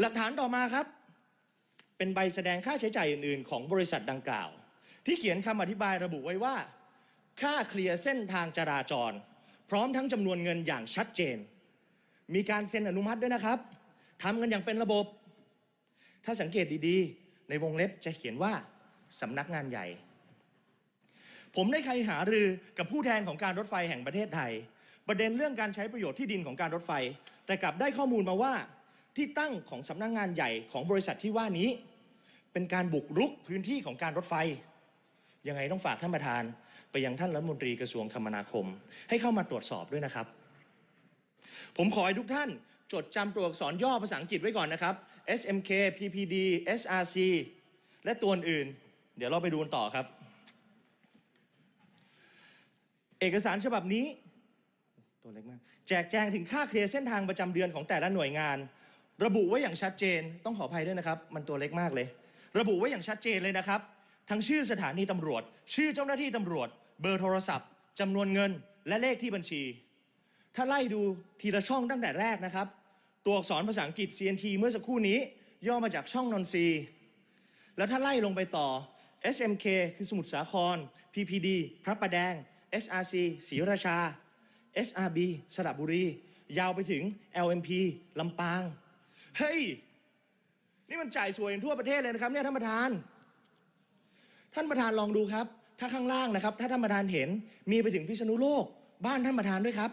หลักฐานต่อมาครับ เป็นใบแสดงค่าใช้จ่ายอื่น ๆ ของบริษัทดังกล่าว ที่เขียนคำอธิบายระบุไว้ว่า ค่าเคลียร์เส้นทางจราจร พร้อมทั้งจำนวนเงินอย่างชัดเจน มีการเซ็นอนุมัติด้วยนะครับทำกันอย่างเป็นระบบ ถ้าสังเกตดีๆ ในวงเล็บจะเขียนว่าสำนักงานใหญ่ ผมได้ใครหารือกับผู้แทนของการรถไฟแห่งประเทศไทย ประเด็นเรื่องการใช้ประโยชน์ที่ดินของการรถไฟ แต่กลับได้ข้อมูลมาว่า ที่ตั้งของสำนักงานใหญ่ของบริษัทที่ว่านี้ เป็นการบุกรุกพื้นที่ของการรถไฟ ยังไงต้องฝากท่านประธาน ไปยังท่านรัฐมนตรีกระทรวงคมนาคม ให้เข้ามาตรวจสอบด้วยนะครับ ผมขอให้ทุกท่านจดจำตัวอักษรย่อภาษาอังกฤษไว้ก่อนนะครับ SMK PPD SRC และตัวอื่น เดี๋ยวเราไปดูกันต่อครับ เอกสารฉบับนี้ตัวเล็กมากแจกแจงถึงค่าเคลียร์เส้นทางประจำเดือนของแต่ละหน่วยงาน ระบุไว้อย่างชัดเจนต้องขออภัยด้วยนะครับ มันตัวเล็กมากเลย ระบุไว้อย่างชัดเจนเลยนะครับ ทั้งชื่อสถานีตำรวจ ชื่อเจ้าหน้าที่ตำรวจ เบอร์โทรศัพท์จำนวนเงิน และเลขที่บัญชี ถ้าไล่ดูทีละช่องตั้งแต่แรกนะครับ ตัวอักษรภาษาอังกฤษ CNT เมื่อสักครู่นี้ ย่อมาจากช่องนนทรีแล้วถ้าไล่ลงไปต่อ SMK คือสมุทรสาคร PPD พระประแดง SRC ศรีราชา SRB สระบุรี ยาวไปถึง LMP ลำปาง เฮ้ย นี่มันจ่ายสวยทั่วประเทศเลยนะครับเนี่ยท่านประธาน ท่านประธานลองดูครับ ถ้าข้างล่างนะครับ ถ้าท่านประธานเห็นมีไปถึงพิษณุโลก บ้านท่านประธานด้วยครับ